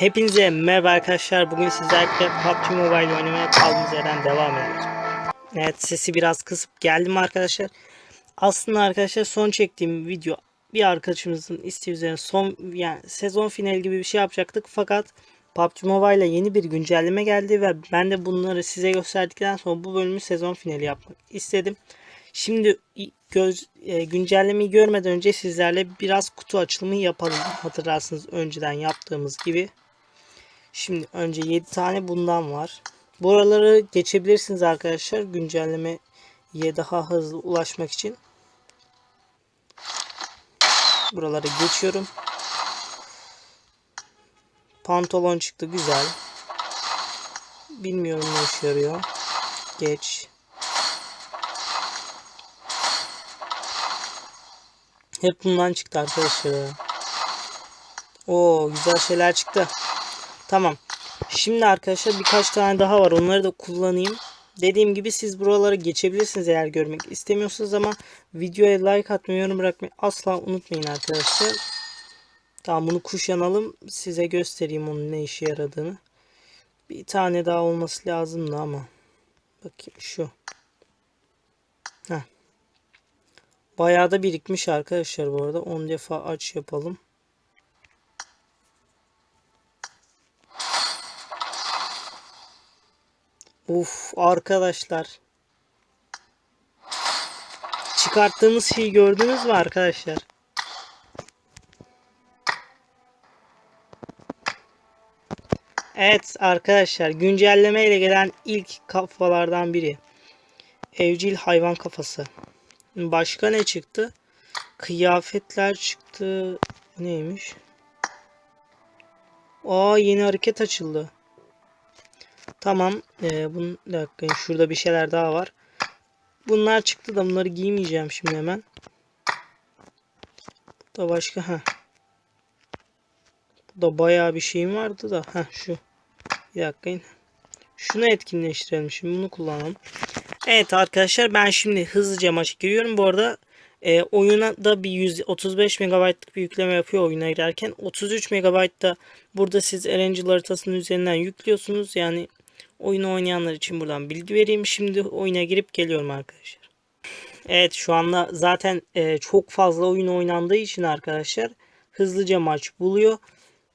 Hepinize merhaba arkadaşlar. Bugün sizlerle PUBG Mobile oynamaya kaldığımız yerden devam ediyoruz. Evet sesi biraz kısıp geldim arkadaşlar. Aslında arkadaşlar son çektiğim video bir arkadaşımızın isteği üzerine son yani sezon finali gibi bir şey yapacaktık. Fakat PUBG Mobile'e yeni bir güncelleme geldi ve ben de bunları size gösterdikten sonra bu bölümü sezon finali yapmak istedim. Şimdi göz, e, güncellemeyi görmeden önce sizlerle biraz kutu açılımı yapalım. Hatırlarsınız önceden yaptığımız gibi. Şimdi önce 7 tane bundan var. Buraları geçebilirsiniz arkadaşlar. Güncellemeye daha hızlı ulaşmak için. Buraları geçiyorum. Pantolon çıktı güzel. Bilmiyorum ne işe yarıyor. Geç. Hep bundan çıktı arkadaşlar. Oo güzel şeyler çıktı. Tamam. Şimdi arkadaşlar birkaç tane daha var. Onları da kullanayım. Dediğim gibi siz buralara geçebilirsiniz eğer görmek istemiyorsanız ama videoya like atmayı, yorum bırakmayı asla unutmayın arkadaşlar. Tamam bunu kuşanalım. Size göstereyim onun ne işe yaradığını. Bir tane daha olması lazımdı ama. Bakayım şu. Heh. Bayağı da birikmiş arkadaşlar bu arada. 10 defa aç yapalım. Uf arkadaşlar. Çıkarttığımız şeyi gördünüz mü arkadaşlar? Evet arkadaşlar güncelleme ile gelen ilk kafalardan biri. Evcil hayvan kafası. Başka ne çıktı? Kıyafetler çıktı. Neymiş? Aa yeni hareket açıldı. Tamam. Ee, bunun, dakika şurada bir şeyler daha var. Bunlar çıktı da bunları giymeyeceğim şimdi hemen. Bu da başka. ha. Da bayağı bir şeyim vardı da. ha şu. Bir dakika. Şunu etkinleştirelim. Şimdi bunu kullanalım. Evet arkadaşlar ben şimdi hızlıca maça giriyorum. Bu arada e, oyuna da bir 135 MB'lık bir yükleme yapıyor oyuna girerken. 33 MB da burada siz Erangel haritasının üzerinden yüklüyorsunuz. Yani oyunu oynayanlar için buradan bilgi vereyim. Şimdi oyuna girip geliyorum arkadaşlar. Evet şu anda zaten e, çok fazla oyun oynandığı için arkadaşlar hızlıca maç buluyor.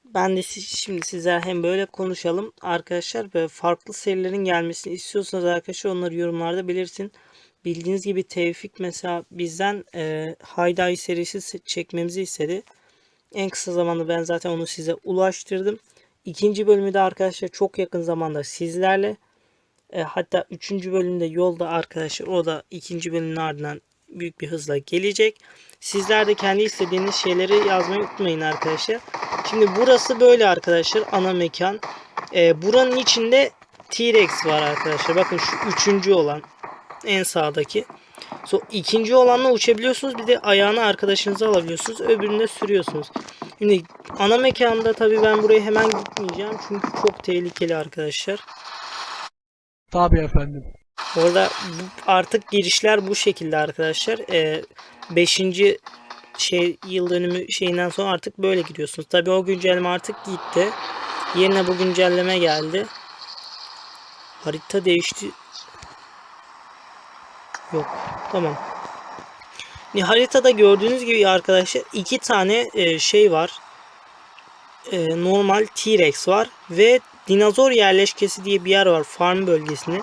Ben de şimdi size hem böyle konuşalım arkadaşlar ve farklı serilerin gelmesini istiyorsanız arkadaşlar onları yorumlarda belirtin. Bildiğiniz gibi Tevfik mesela bizden e, Hayday serisi çekmemizi istedi. En kısa zamanda ben zaten onu size ulaştırdım. İkinci bölümü de arkadaşlar çok yakın zamanda sizlerle. E, hatta üçüncü bölümde yolda arkadaşlar o da ikinci bölümün ardından büyük bir hızla gelecek. Sizler de kendi istediğiniz şeyleri yazmayı unutmayın arkadaşlar. Şimdi burası böyle arkadaşlar ana mekan. E, buranın içinde T-Rex var arkadaşlar. Bakın şu üçüncü olan en sağdaki. So, ikinci olanla uçabiliyorsunuz. Bir de ayağını arkadaşınıza alabiliyorsunuz. Öbürünü de sürüyorsunuz. Şimdi ana mekanda tabii ben buraya hemen gitmeyeceğim. Çünkü çok tehlikeli arkadaşlar. Tabii efendim. Orada artık girişler bu şekilde arkadaşlar. 5. Ee, şey yıl dönümü şeyinden sonra artık böyle gidiyorsunuz. Tabii o güncelleme artık gitti. Yerine bu güncelleme geldi. Harita değişti. Yok. Tamam. Haritada gördüğünüz gibi arkadaşlar iki tane e, şey var. E, normal T-Rex var ve dinozor yerleşkesi diye bir yer var farm bölgesinde.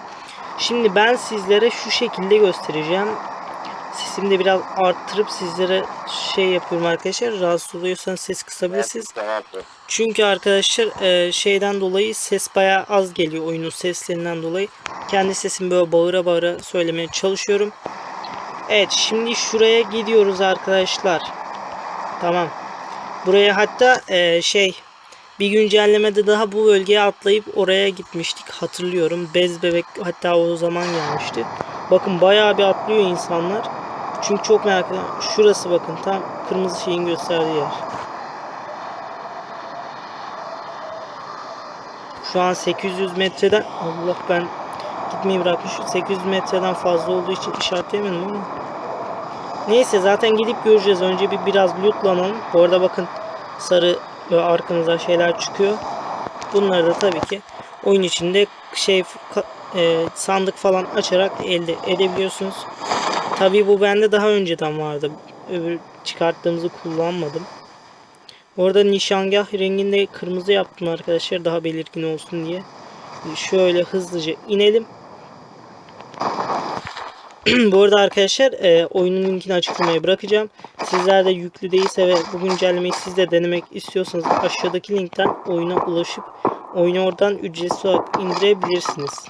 Şimdi ben sizlere şu şekilde göstereceğim. Sesimi de biraz arttırıp sizlere şey yapıyorum arkadaşlar. Rahatsız oluyorsanız ses kısabilirsiniz. Çünkü arkadaşlar e, şeyden dolayı ses baya az geliyor oyunun seslerinden dolayı. Kendi sesimi böyle bağıra bağıra söylemeye çalışıyorum. Evet şimdi şuraya gidiyoruz arkadaşlar. Tamam. Buraya hatta e, şey bir güncellemede daha bu bölgeye atlayıp oraya gitmiştik hatırlıyorum. Bez bebek hatta o zaman gelmişti. Bakın bayağı bir atlıyor insanlar. Çünkü çok merak ediyorum. Şurası bakın tam kırmızı şeyin gösterdiği yer. Şu an 800 metreden Allah ben gitmeyi bırakmışım. 800 metreden fazla olduğu için işaretleyemedim ama. Neyse zaten gidip göreceğiz. Önce bir biraz lootlanalım. Bu arada bakın sarı böyle arkamızdan şeyler çıkıyor. Bunları da tabii ki oyun içinde şey e, sandık falan açarak elde edebiliyorsunuz. Tabii bu bende daha önceden vardı. Öbür çıkarttığımızı kullanmadım. Orada nişangah renginde kırmızı yaptım arkadaşlar daha belirgin olsun diye. Şöyle hızlıca inelim. Bu arada arkadaşlar e, oyunun linkini açıklamaya bırakacağım. Sizler de yüklü değilse ve bu güncellemeyi siz de denemek istiyorsanız aşağıdaki linkten oyuna ulaşıp oyunu oradan ücretsiz olarak indirebilirsiniz.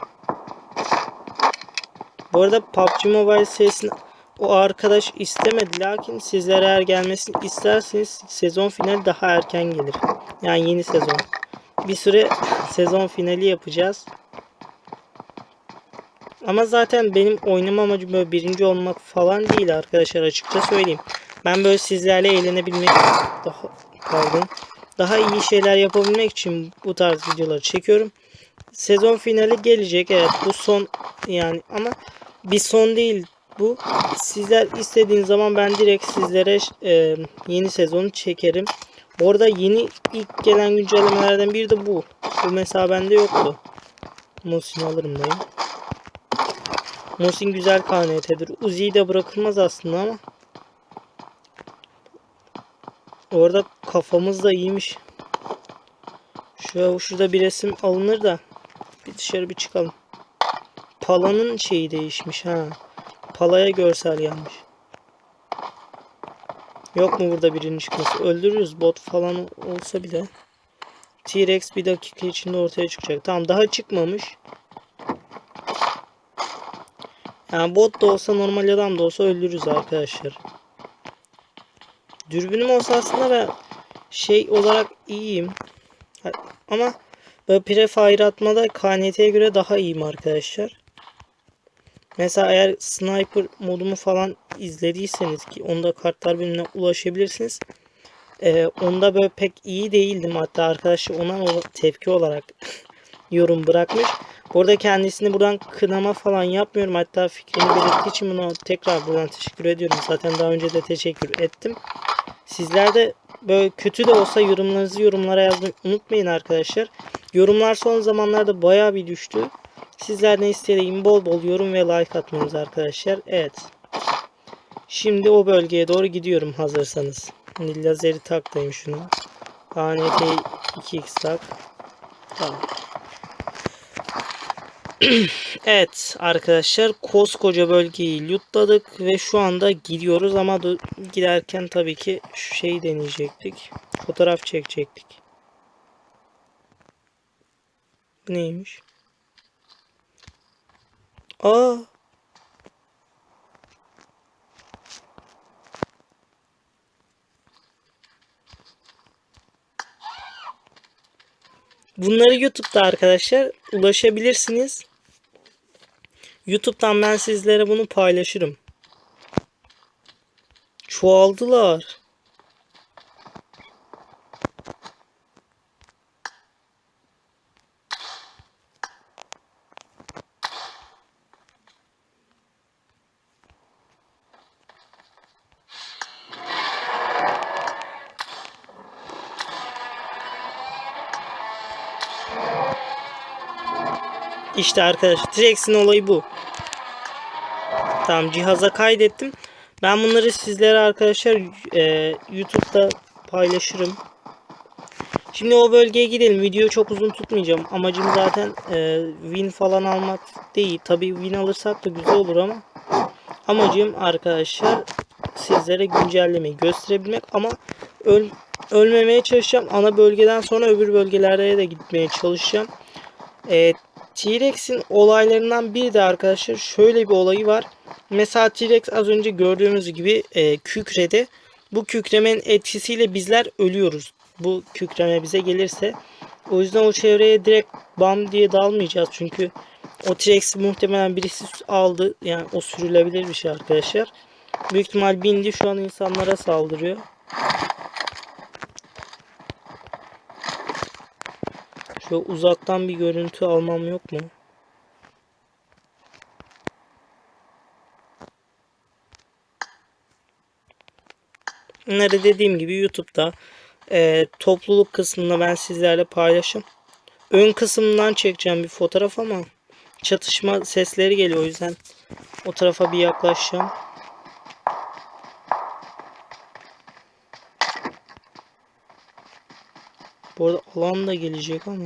Bu arada PUBG Mobile serisini o arkadaş istemedi lakin sizler eğer gelmesini isterseniz sezon finali daha erken gelir. Yani yeni sezon. Bir süre sezon finali yapacağız. Ama zaten benim oynama amacım böyle birinci olmak falan değil arkadaşlar açıkça söyleyeyim. Ben böyle sizlerle eğlenebilmek daha pardon daha iyi şeyler yapabilmek için bu tarz videoları çekiyorum. Sezon finali gelecek evet bu son yani ama bir son değil bu. Sizler istediğiniz zaman ben direkt sizlere e, yeni sezonu çekerim. Bu arada yeni ilk gelen güncellemelerden biri de bu. Bu mesela bende yoktu. Musin alırım dayı. Musin güzel KNT'dir. Uzi'yi de bırakılmaz aslında ama. Orada kafamız da iyiymiş. Şu şurada bir resim alınır da bir dışarı bir çıkalım. Pala'nın şeyi değişmiş ha. Pala'ya görsel gelmiş. Yok mu burada birinin çıkması? Öldürürüz bot falan olsa bile. T-Rex bir dakika içinde ortaya çıkacak. Tamam daha çıkmamış. Yani bot da olsa normal adam da olsa öldürürüz arkadaşlar. Dürbünüm olsa aslında ben şey olarak iyiyim. Ama böyle prefire atmada KNT'ye göre daha iyiyim arkadaşlar. Mesela eğer sniper modumu falan izlediyseniz ki onda kartlar bölümüne ulaşabilirsiniz. Ee, onda böyle pek iyi değildim. Hatta arkadaşı ona tepki olarak yorum bırakmış. Burada kendisini buradan kınama falan yapmıyorum. Hatta fikrini belirttiği için buna tekrar buradan teşekkür ediyorum. Zaten daha önce de teşekkür ettim. Sizler de böyle kötü de olsa yorumlarınızı yorumlara yazmayı unutmayın arkadaşlar. Yorumlar son zamanlarda bayağı bir düştü. Sizlerden istediğim bol bol yorum ve like atmanız arkadaşlar. Evet. Şimdi o bölgeye doğru gidiyorum hazırsanız. Şimdi lazeri taktayım şunu. ANT 2x tak. Tamam. evet arkadaşlar koskoca bölgeyi lootladık ve şu anda gidiyoruz ama giderken tabii ki şu şeyi deneyecektik. Fotoğraf çekecektik. Bu neymiş? Aa. Bunları YouTube'da arkadaşlar ulaşabilirsiniz. YouTube'dan ben sizlere bunu paylaşırım. Çoğaldılar. İşte arkadaşlar T-Rex'in olayı bu. Tamam cihaza kaydettim. Ben bunları sizlere arkadaşlar e, YouTube'da paylaşırım. Şimdi o bölgeye gidelim. Videoyu çok uzun tutmayacağım. Amacım zaten e, win falan almak değil. Tabii win alırsak da güzel olur ama amacım arkadaşlar sizlere güncellemeyi gösterebilmek ama öl, ölmemeye çalışacağım. Ana bölgeden sonra öbür bölgelere de gitmeye çalışacağım. E, T-Rex'in olaylarından biri de arkadaşlar şöyle bir olayı var. Mesela T-Rex az önce gördüğümüz gibi e, kükredi. Bu kükremenin etkisiyle bizler ölüyoruz. Bu kükreme bize gelirse. O yüzden o çevreye direkt bam diye dalmayacağız. Çünkü o T-Rex'i muhtemelen birisi aldı. Yani o sürülebilir bir şey arkadaşlar. Büyük ihtimal bindi şu an insanlara saldırıyor. Şu uzaktan bir görüntü almam yok mu? Bunları dediğim gibi YouTube'da e, topluluk kısmında ben sizlerle paylaşım. ön kısımdan çekeceğim bir fotoğraf ama çatışma sesleri geliyor o yüzden o tarafa bir yaklaşacağım. Bu arada alan da gelecek ama.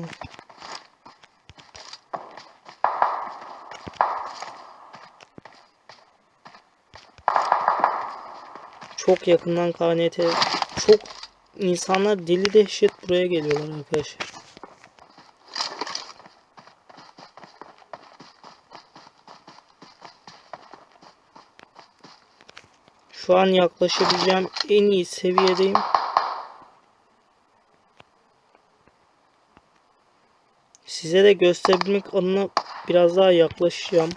Çok yakından KNT çok insanlar deli dehşet buraya geliyorlar arkadaşlar. Şu an yaklaşabileceğim en iyi seviyedeyim. Size de gösterebilmek adına biraz daha yaklaşacağım.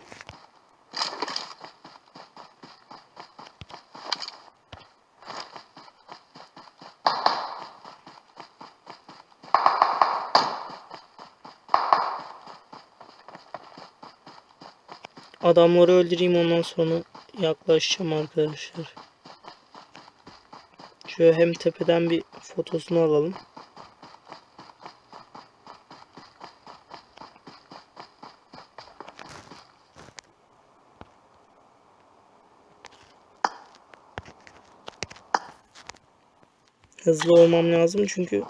Adamları öldüreyim ondan sonra yaklaşacağım arkadaşlar. Şöyle hem tepeden bir fotosunu alalım. Hızlı olmam lazım çünkü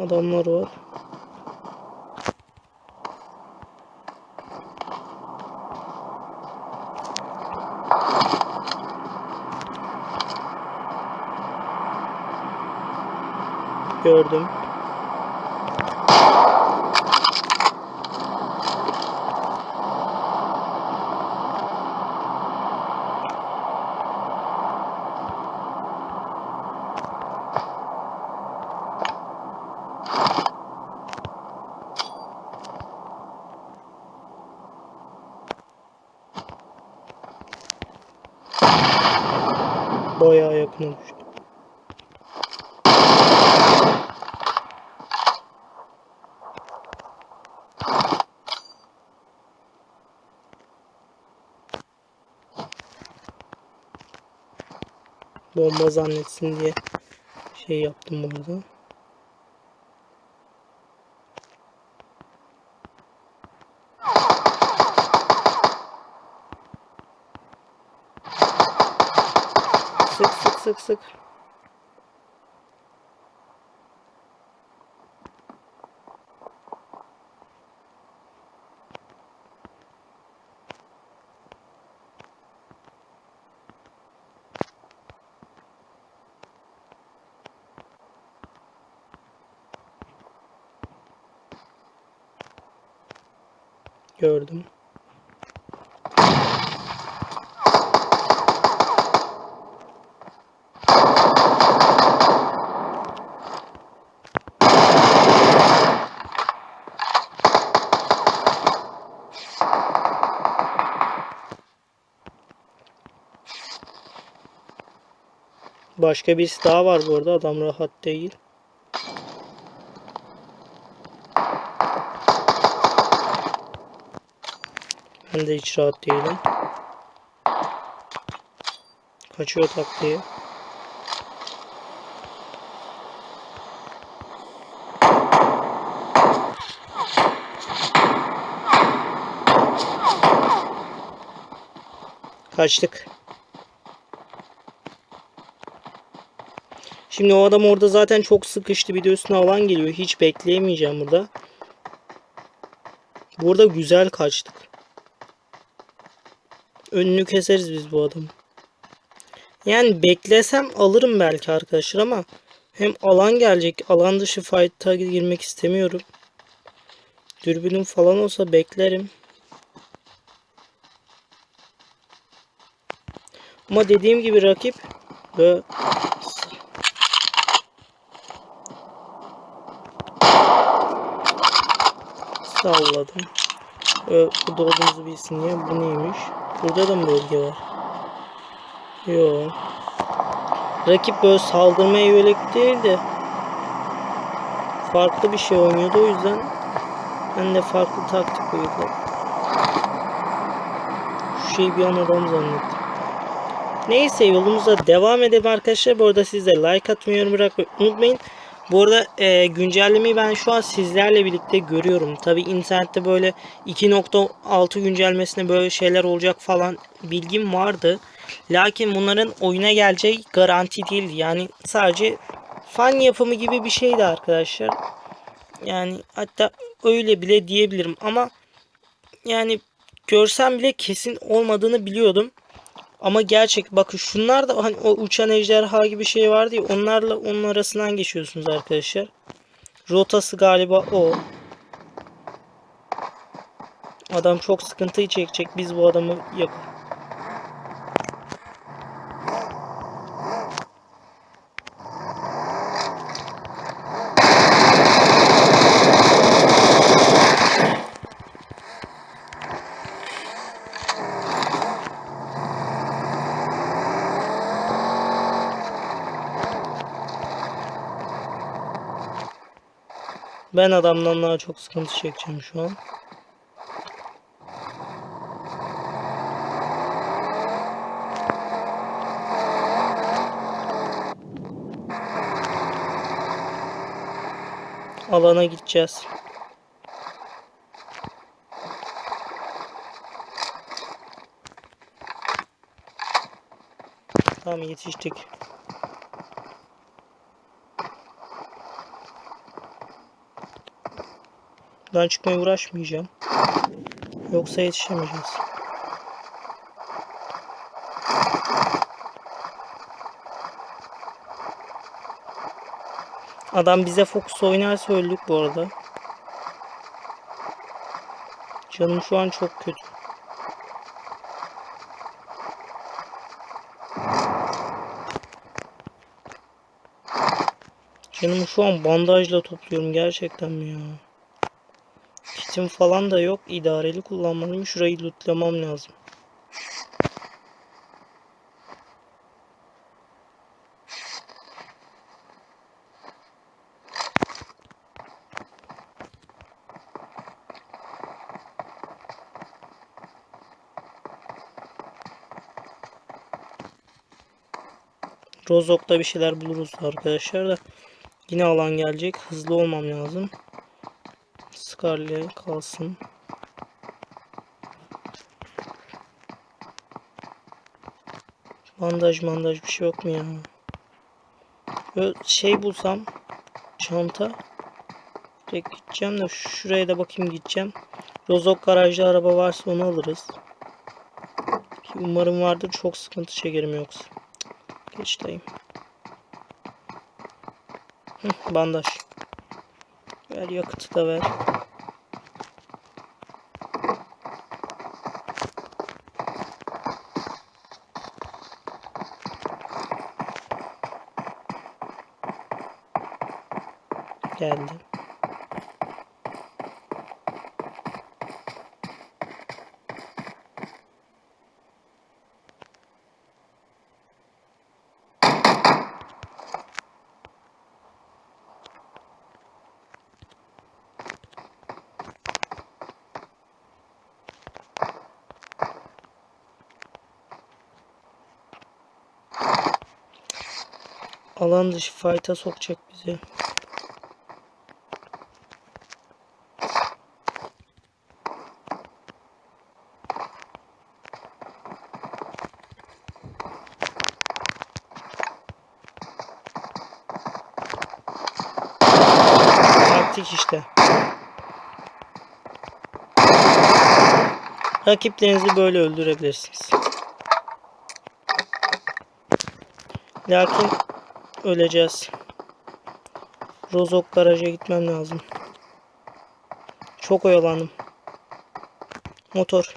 adamlar var. Gördüm. Bayağı yakına düştü. Bomba zannetsin diye şey yaptım burada. Sık sık sık sık. Gördüm. Başka birisi daha var bu arada. Adam rahat değil. Ben de hiç rahat değilim. Kaçıyor taktiği. Kaçtık. Şimdi o adam orada zaten çok sıkıştı. Bir de üstüne alan geliyor. Hiç bekleyemeyeceğim burada. Burada güzel kaçtık. Önünü keseriz biz bu adamı. Yani beklesem alırım belki arkadaşlar ama hem alan gelecek. Alan dışı fight'a girmek istemiyorum. Dürbünüm falan olsa beklerim. Ama dediğim gibi rakip böyle salladım. Ee, burada olduğumuzu bilsin diye. Bu neymiş? Burada da mı bölge var? Yo. Rakip böyle saldırmaya yönelik değil de farklı bir şey oynuyordu o yüzden ben de farklı taktik uyguladım. Şu şeyi bir an adam zannettim. Neyse yolumuza devam edelim arkadaşlar. Bu arada siz de like atmayı, yorum bırakmayı unutmayın. Bu arada e, güncellemeyi ben şu an sizlerle birlikte görüyorum. Tabi internette böyle 2.6 güncellemesinde böyle şeyler olacak falan bilgim vardı. Lakin bunların oyuna geleceği garanti değildi. Yani sadece fan yapımı gibi bir şeydi arkadaşlar. Yani hatta öyle bile diyebilirim ama yani görsem bile kesin olmadığını biliyordum. Ama gerçek bakın şunlar da hani o uçan ejderha gibi şey vardı ya onlarla onun arasından geçiyorsunuz arkadaşlar. Rotası galiba o. Adam çok sıkıntı çekecek. Biz bu adamı yak. Ben adamdan daha çok sıkıntı çekeceğim şu an. Alana gideceğiz. Tamam yetiştik. Ben çıkmaya uğraşmayacağım. Yoksa yetişemeyeceğiz. Adam bize fokus oynarsa öldük bu arada. Canım şu an çok kötü. Canımı şu an bandajla topluyorum gerçekten mi ya? Kitim falan da yok. İdareli kullanmalıyım. Şurayı lootlamam lazım. Rozok'ta bir şeyler buluruz arkadaşlar da. Yine alan gelecek. Hızlı olmam lazım. Scarlet kalsın. Bandaj mandaj bir şey yok mu ya? Böyle şey bulsam çanta direkt gideceğim de şuraya da bakayım gideceğim. Rozok garajda araba varsa onu alırız. Ki umarım vardır çok sıkıntı çekerim yoksa. Geçteyim. Bandaj. Ver yakıtı da ver. Geldi. Alan dışı fight'a sokacak bizi. Taktik işte. Rakiplerinizi böyle öldürebilirsiniz. Lakin öleceğiz. Rozok garaja gitmem lazım. Çok oyalandım. Motor.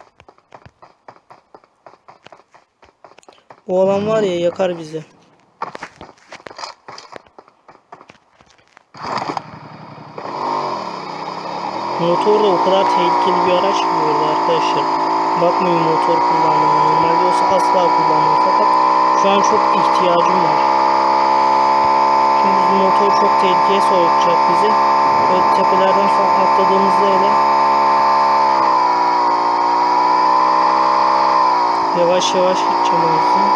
O alan var ya yakar bizi. Motor da o kadar tehlikeli bir araç ki arada arkadaşlar. Bakmayın motor kullanmama. Normalde olsa asla kullanmam. Fakat şu an çok ihtiyacım var. Çünkü bu motor çok tehlikeye sokacak bizi. Böyle tepelerden atladığımızda hele yavaş yavaş gideceğim o yüzden.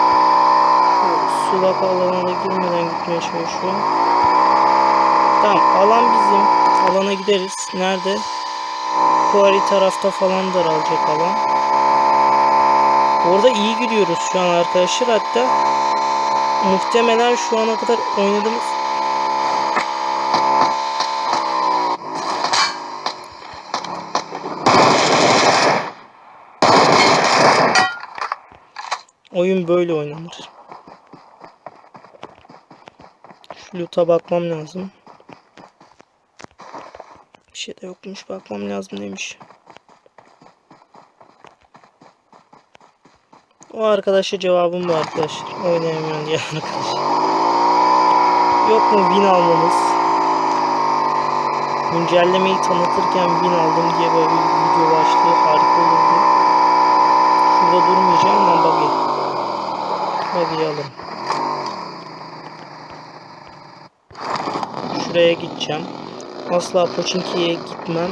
Şu sulak alanına girmeden gitmeye çalışıyorum. Tamam alan bizim. Alana gideriz. Nerede? Kuari tarafta falan daralacak alan. Orada iyi gidiyoruz şu an arkadaşlar. Hatta muhtemelen şu ana kadar oynadığımız oyun böyle oynanır. Şu loot'a bakmam lazım. Bir şey de yokmuş. Bakmam lazım demiş. O arkadaşa cevabım bu arkadaşlar. Oynayamayan diye arkadaş. Yok mu win almamız? Güncellemeyi tanıtırken win aldım diye böyle bir video başlığı harika olurdu. Şurada durmayacağım ben buggy. Buggy'yi alırım. Şuraya gideceğim. Asla Pochinki'ye gitmem.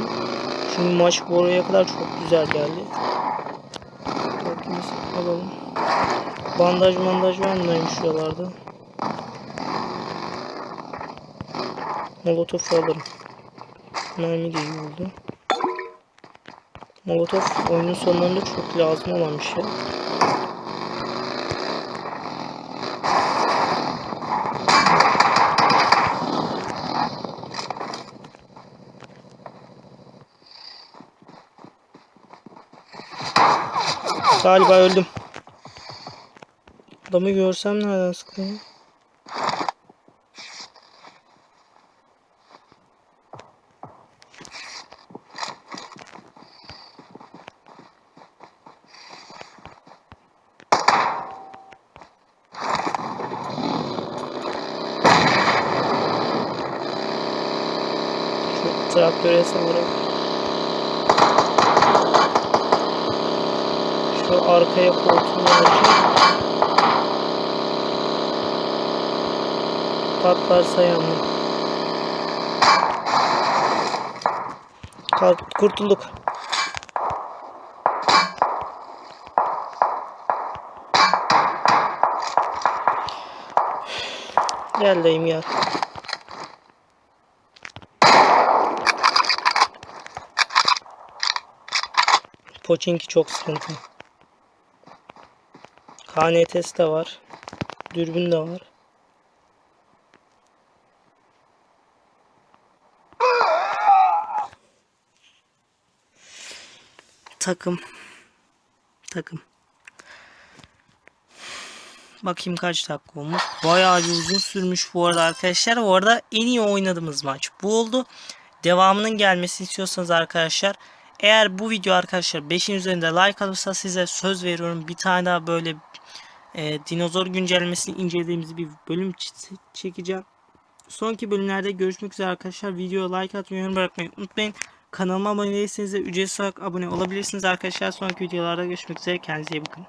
Çünkü maç bu oraya kadar çok güzel geldi. Bakımız alalım. Bandaj bandaj var mıymış şuralarda? Molotof alırım. Mermi de iyi oldu. Molotof oyunun sonlarında çok lazım olan bir şey. Galiba öldüm. Adamı görsem nereden? Şu traktöre savurayım. Şu arkaya koltuğunu açayım. Patlarsa yandım. Kurtulduk. Gel dayım gel. Pochinki çok sıkıntı. KNTS de var. Dürbün de var. Takım. Takım. Bakayım kaç dakika olmuş. Bayağı uzun sürmüş bu arada arkadaşlar. Bu arada en iyi oynadığımız maç bu oldu. Devamının gelmesini istiyorsanız arkadaşlar. Eğer bu video arkadaşlar 5'in üzerinde like alırsa size söz veriyorum. Bir tane daha böyle e, dinozor güncellemesini incelediğimiz bir bölüm çekeceğim. Sonraki bölümlerde görüşmek üzere arkadaşlar. Videoya like atmayı, yorum bırakmayı unutmayın. Kanalıma abone değilseniz de ücretsiz olarak abone olabilirsiniz arkadaşlar. Sonraki videolarda görüşmek üzere. Kendinize iyi bakın.